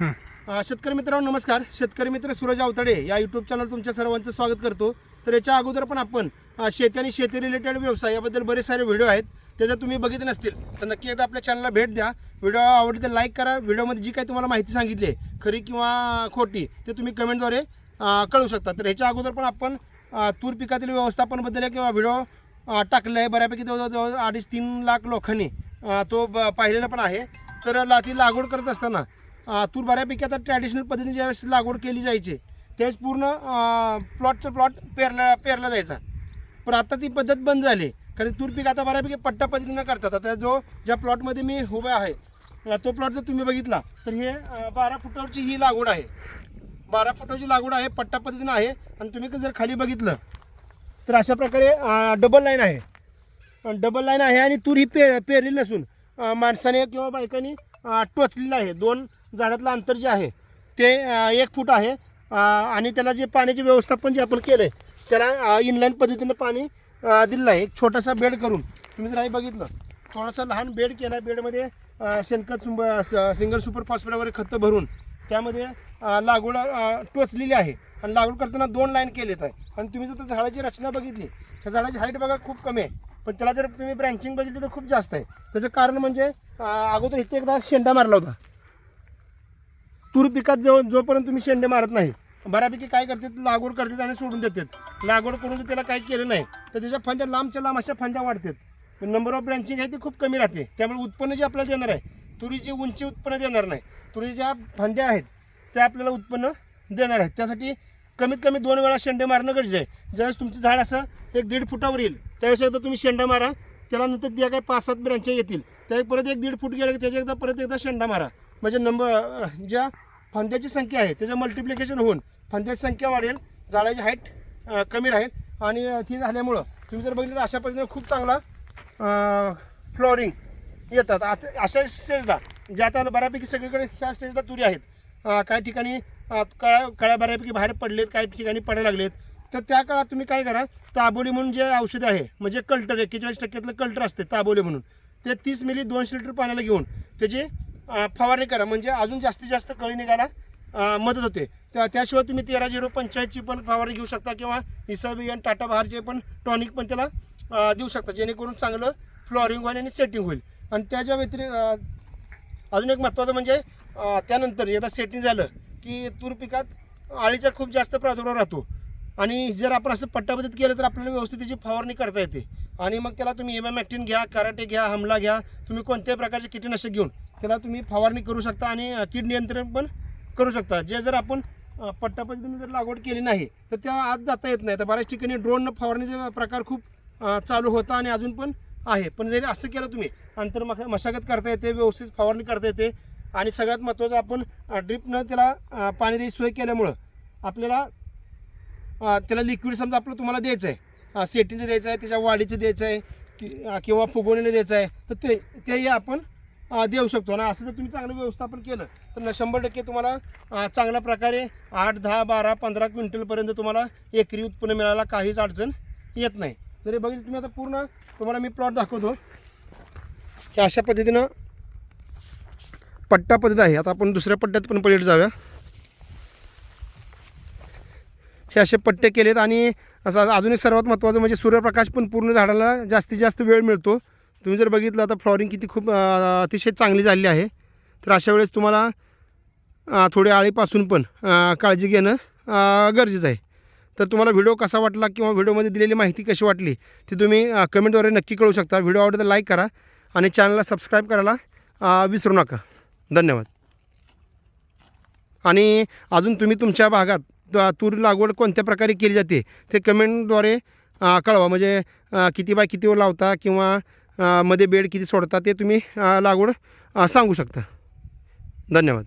शेतकरी मित्रांनो नमस्कार. शेतकरी मित्र सूरज अवतडे या यूट्यूब चॅनल तुमच्या सर्वांचं स्वागत करतो. तर याच्या अगोदर पण आपण शेती आणि शेती रिलेटेड व्यवसाय याबद्दल बरेच सारे व्हिडिओ आहेत. त्याचा तुम्ही बघितले नसतील तर नक्की एकदा आपल्या चॅनलला भेट द्या. व्हिडिओ आवडली तर लाईक करा. व्हिडिओमध्ये जी काही तुम्हाला माहिती सांगितली आहे खरी किंवा खोटी ते तुम्ही कमेंटद्वारे कळू शकता. तर ह्याच्या अगोदर पण आपण तूर पिकातील व्यवस्थापनबद्दल किंवा व्हिडिओ टाकलेला आहे बऱ्यापैकी जवळजवळ अडीच तीन लाख लोकांनी तो ब पाहिलेला पण आहे. तर ती लागवड करत असताना तूर बऱ्यापैकी आता ट्रॅडिशनल पद्धतीने ज्यावेळेस लागवड केली जायची त्यावेळेस पूर्ण प्लॉटचं प्लॉट पेरला पेरला जायचा. पण आता ती पद्धत बंद झाली. कारण तूर पीक आता बऱ्यापैकी पट्टा पद्धतीनं करतात. आता जो ज्या प्लॉटमध्ये मी उभा आहे तो प्लॉट जर तुम्ही बघितला तर हे बारा फुटावरची ही लागवड आहे. बारा फुटाची लागवड आहे पट्टा पद्धतीनं आहे. आणि तुम्ही जर खाली बघितलं तर अशा प्रकारे डबल लाईन आहे. डबल लाईन आहे आणि तूर ही पे पेरली नसून माणसाने किंवा बायकांनी टोचलेलं आहे. दोन झाडातलं अंतर जे आहे ते एक फूट आहे. आणि त्याला जे पाण्याचे व्यवस्थापन जे आपण केलं आहे त्याला इनलाईन पद्धतीनं पाणी दिलेलं आहे. एक छोटासा बेड करून तुम्ही जर हे बघितलं थोडासा लहान बेड केला आहे बेडमध्ये शेणखत सुंब स- सिंगल सुपर फॉस्फेट वगैरे खतं भरून त्यामध्ये लागवड टोचलेली आहे. आणि लागवड करताना दोन लाईन केलेत आहे. आणि तुम्ही जर त्या झाडाची रचना बघितली त्या झाडाची हाईट बघा खूप कमी आहे. पण त्याला जर तुम्ही ब्रँचिंग बघितली तर खूप जास्त आहे. त्याचं कारण म्हणजे अगोदर इथे एकदा शेंडा मारला होता. तूर पिकात जो जोपर्यंत तुम्ही शेंडे मारत नाही बऱ्यापैकी काय करतात लागवड करतात आणि सोडून देतात. लागवड करून जर त्याला काही केलं नाही तर त्याच्या फांद्या लांबच्या लांब अशा फांद्या वाढतात. नंबर ऑफ ब्रँचिंग आहे ती खूप कमी राहते. त्यामुळे उत्पन्न जे आपल्याला देणार आहे तुरीची उंची उत्पन्न देणार नाही. तुरीच्या ज्या फांद्या आहेत त्या आपल्याला उत्पन्न देणार आहेत. त्यासाठी कमीत कमी दोन वेळा शेंडे मारणं गरजेचं आहे. ज्यावेळेस तुमचं झाड असं एक दीड फुटावर येईल त्यावेळेस एकदा तुम्ही शेंडा मारा त्याला नंतर त्या काही पाच सात ब्रँच्या येतील. त्या परत एक दीड फूट गेलं की त्याच्या एकदा परत एकदा शेंडा मारा. म्हणजे नंबर ज्या फांद्याची संख्या आहे त्याचं मल्टिप्लिकेशन होऊन फांद्याची संख्या वाढेल झाडाची हाईट कमी राहील. आणि ती झाल्यामुळं तुम्ही जर बघितलं तर अशा पद्धतीने खूप चांगला फ्लॉरिंग येतात. आता अशा स्टेजला ज्या आता बऱ्यापैकी सगळीकडे ह्या स्टेजला तुरी आहेत. काही ठिकाणी कळ्या कळ्या बऱ्यापैकी बाहेर पडलेत काही ठिकाणी पडायला लागलेत. तर त्या काळात तुम्ही काय करा ताबोली म्हणून जे औषध आहे म्हणजे कल्टर एक्केचाळीस टक्क्यातलं कल्टर असते ताबोली म्हणून. ते तीस मिली दोनशे लिटर पाण्याला घेऊन त्याची फवारणी करा म्हणजे अजून जास्तीत जास्त कळी निघायला मदत होते. त्या त्याशिवाय तुम्ही तेरा झिरो पंचायतची पण फवारणी घेऊ शकता किंवा इसाबियन आणि टाटा बहारचे पण टॉनिक पण त्याला देऊ शकता जेणेकरून चांगलं फ्लॉरिंग होईल आणि सेटिंग होईल. आणि त्याच्या व्यतिरिक्त अजून एक महत्त्वाचं म्हणजे त्यानंतर एकदा सेटिंग झालं की तूर पिकात आळीचा खूप जास्त प्रादुर्भाव राहतो. आणि जर आपण असं पट्टापद्धत केलं तर आपल्याला व्यवस्थित त्याची फवारणी करता येते. आणि मग त्याला तुम्ही एमॅमॅक्टिन घ्या कराटे घ्या हमला घ्या तुम्ही कोणत्याही प्रकारचे कीटकनाशक घेऊन त्याला तुम्ही फवारणी करू शकता आणि कीड नियंत्रण पण करू शकता. जे जर आपण अ, पट्टा पद्धतीने जर लागवड केली नाही तर त्या आत जाता येत नाही. तर बऱ्याच ठिकाणी ड्रोन फवारणीचे प्रकार खूप चालू होता आणि अजून पण आहे. पण जरी असं केलं तुम्ही अंतर मशागत करता येते व्यवस्थित फवारणी करता येते आणि सगळ्यात महत्त्वाचं आपण ड्रिपनं त्याला पाणी द्यायची सोय केल्यामुळं आपल्याला त्याला लिक्विड समजा आपलं तुम्हाला द्यायचं आहे सेटिंगचं द्यायचं आहे त्याच्या वाढीचं द्यायचं आहे कि किंवा फुगवणीने द्यायचं आहे तर ते तेही आपण देऊ शकतो. आणि असं जर तुम्ही चांगलं व्यवस्थापन केलं तर न शंभर टक्के तुम्हाला चांगल्या प्रकारे आठ दहा बारा पंधरा क्विंटलपर्यंत तुम्हाला एकरी उत्पन्न मिळायला काहीच अडचण येत नाही. जरी बघितलं तुम्ही आता पूर्ण तुम्हाला मी प्लॉट दाखवतो. की अशा पद्धतीनं पट्टा पद्धत आहे. आता आपण दुसऱ्या पट्ट्यात पण पलीकडे जाऊया. हे असे पट्टे केलेत आणि असं अजून एक सर्वात महत्त्वाचं म्हणजे सूर्यप्रकाश पण पूर्ण झाडाला जास्तीत जास्त वेळ मिळतो. तुम्ही जर बघितलं आता फ्लॉरिंग किती खूप अतिशय चांगली झालेली आहे. तर अशा वेळेस तुम्हाला थोडे आळीपासून पण काळजी घेणं गरजेचं आहे. तर तुम्हाला व्हिडिओ कसा वाटला किंवा व्हिडिओमध्ये दिलेली माहिती कशी वाटली ती तुम्ही कमेंटद्वारे नक्की कळू शकता. व्हिडिओ आवडतं लाईक करा आणि चॅनलला सबस्क्राईब करायला विसरू नका. धन्यवाद. आणि अजून तुम्ही तुमच्या भागात तूर लागवड कोणत्या प्रकारे केली जाते? ते कमेंटद्वारे कळवा. म्हणजे किती बाय कितीवर लावता किंवा मध्ये बेड किती सोडता ते तुम्ही लागवड सांगू शकता. धन्यवाद.